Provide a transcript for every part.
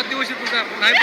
सात दिवशी तुझा नाही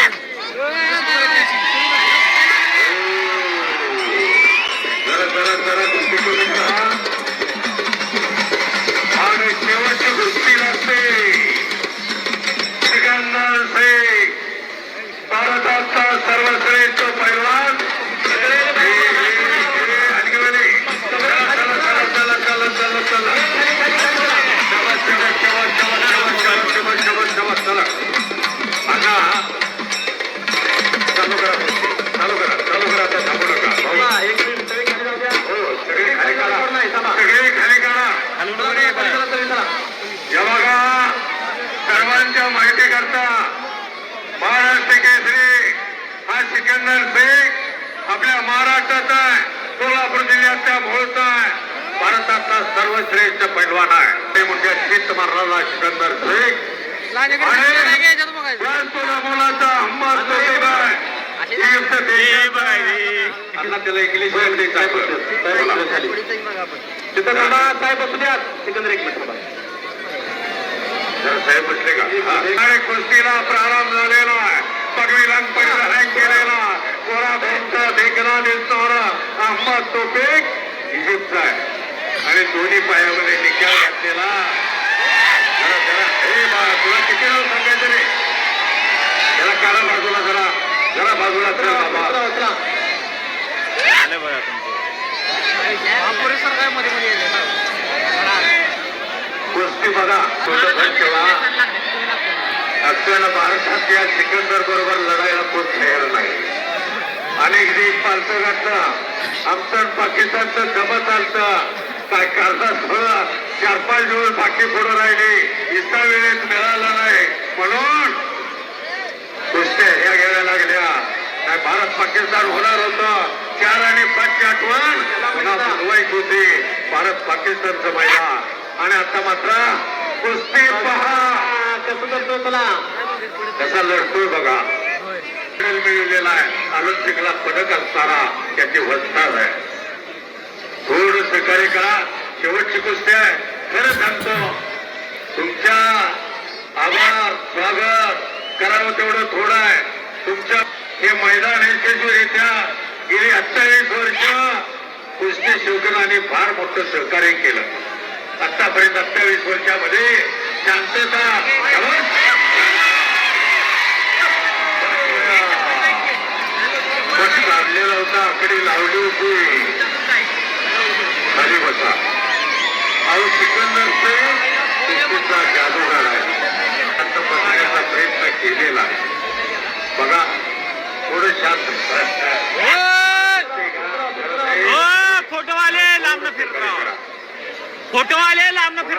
कर्नल बेग आपल्या महाराष्ट्राचा आहे सोलापूर जिल्ह्याचा भोळचा आहे. भारताचा सर्वश्रेष्ठ पैलवान आहे. ते म्हणजे शीत महाराजा सिकंदर शेख. मुलाचा साहेब. असू सिकंदर साहेब का? कुस्तीला प्रारंभ झालेला आहे. पगडीला परिधान केलेला कोरा भाऊंचा देखना दिसणारा अहमद तोफेक इजिप्तचा आहे. आणि दोन्ही पायामध्ये निकाल घातलेला. जरा जरा हे तुला किती वेळ सांगायचं रे? जरा काढा बाजूला जरा. जरा बाजूला चल बाबा. परिसर काय मध्ये मध्ये कुस्ती बघा. थोडं ठेवा असल्यानं महाराष्ट्रातल्या सिकंदर बरोबर लढायला कोण तयार नाही. अनेक दिवस पालतं घातलं आमचं पाकिस्तानचं जमत आलत. काय करतात थोडं चार पाच दिवस बाकी पडून राहिले इतका वेळेत मिळाला नाही. म्हणून कुस्त्या ह्या घ्याव्या लागल्या. काय भारत पाकिस्तान होणार होतं चार आणि पाचची आठवण पुन्हा होती. भारत पाकिस्तानचं महिला आणि आता मात्र कुस्ती पहा. कसं करतो तुला कसा लढतोय बघा. मेडल मिळवलेला आहे. ऑलिम्पिकला पदक असणारा त्याची वस्ताद आहे. थोडं सहकार्य करा. शेवटची कुस्ती आहे. खरं सांगतो तुमच्या आभार स्वागत. करावं तेवढं थोडं आहे. तुमच्या हे मैदान यशस्वीरित्या गेली अठ्ठावीस वर्ष कुस्ती शिवकरांनी फार मोठं सहकार्य केलं. आतापर्यंत अठ्ठावीस वर्षामध्ये शांतता पट काढलेला होता आकडे लावली होती? खाली बसा. अहो सिकंदर से कुस्तीचा जादूगार आहे. आता बसण्याचा प्रयत्न केलेला आहे. बघा थोडं शांत फोटोवाले लांब फिरत राहा फोटोवाले लांब फिरत राहा घेतलेला कोकणीचा करण्याचा प्रयत्न सगळ्या ताळी, ताळी, ताळी, ताळी, ताळी, ताळी, ताळी. वा रे वा. वा रे वा. लांब आहे.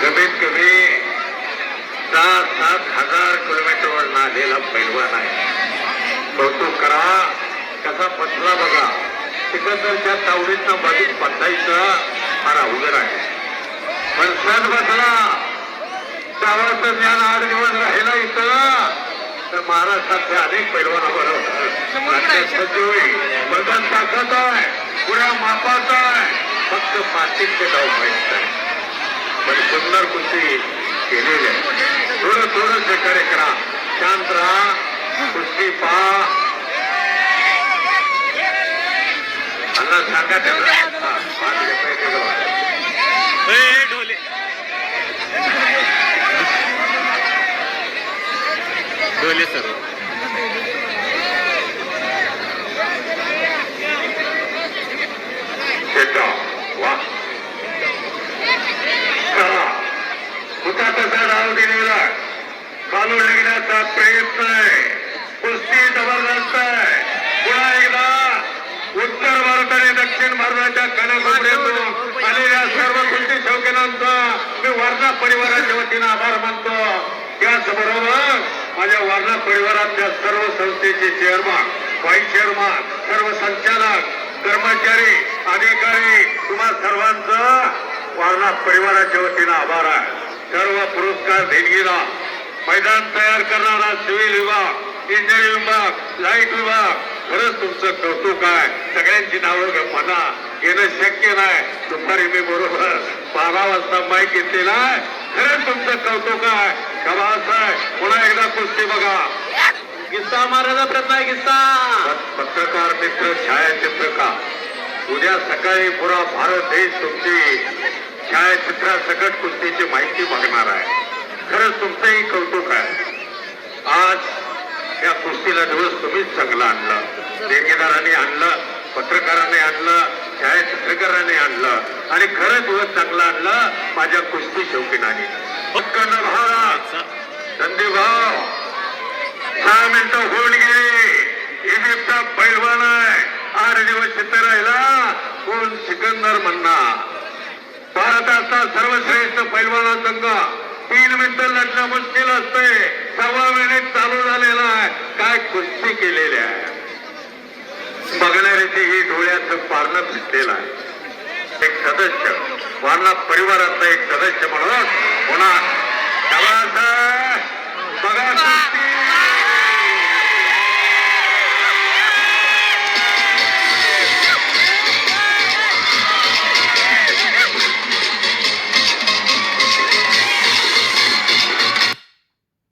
कमीत कमी सात सात हजार किलोमीटरवर आलेला पैलवान आहे कौतुक करा कसा पतला बघा सिकंदरच्या तावडीतनं बाजूत बांधायचं फार अवघड आहे. पण सण बसला गावाचं ज्ञान आठ दिवस राहिला इथं तर महाराष्ट्रातल्या अनेक पैलवानाबरोबर सज्ज होईल बदल ताकद आहे. पुऱ्या मापाचा आहे. फक्त पाचशेचे गाव माहीत आहे पण सुंदर कुस्ती केलेली आहे. थोडं थोडं सहकार्य करा. शांत राहा. कुस्ती पहा. ढोले. सर. हुताचा राहू दिलेला कालून लिहिण्याचा प्रयत्न कुस्ती मी वारणा परिवाराच्या वतीनं आभार मानतो. त्याचबरोबर माझ्या वारणा परिवारातल्या सर्व संस्थेचे चेअरमन व्हाईस चेअरमन सर्व संचालक कर्मचारी अधिकारी तुम्हा सर्वांचं वारणा परिवाराच्या वतीनं आभार आहे. सर्व पुरस्कार देणगीला. मैदान तयार करणारा सिव्हिल विभाग इंजिनिअरिंग विभाग लाइट विभाग खरंच तुमचं कौतुक आहे. सगळ्यांची नावं म्हणा येणं शक्य नाही. दुपारी मी बरोबर बारा वाजता माईक घेतलेला आहे खरंच तुमचं कौतुक आहे. खलास आहे पुन्हा एकदा कुस्ती बघा. किस्सा मारायचा प्रयत्न आहे किस्सा पत्रकार मित्र छायाचित्रकार. उद्या सकाळी पुरा भारत देश तुमची छायाचित्रासकट कुस्तीची माहिती बघणार आहे. खरंच तुमचंही कौतुक आहे. आज या कुस्तीला दिवस तुम्हीच चांगला आणलं. देणगीदारांनी आणलं पत्रकारांनी आणलं छायाचित्रकाराने आणलं आणि खरं दिवस चांगला आणला माझ्या कुस्ती शौकीनाने. उत्कंड भावना संदीप भाव सहा मिनिटं होऊन गेली. इजिप्तचा पैलवान आहे. आठ दिवस चित्र राहिला. कोण सिकंदर म्हणणार? भारताचा सर्वश्रेष्ठ पैलवाना संघ. तीन मिनिटं लढणं मुश्किल असते सव्वा मिनिट चालू झालेला आहे. काय कुस्ती केलेली आहे. बघणाऱ्याच्याही डोळ्यात पारणं भेटलेलं आहे. एक सदस्य वारणा परिवाराचा एक सदस्य म्हणून होणार.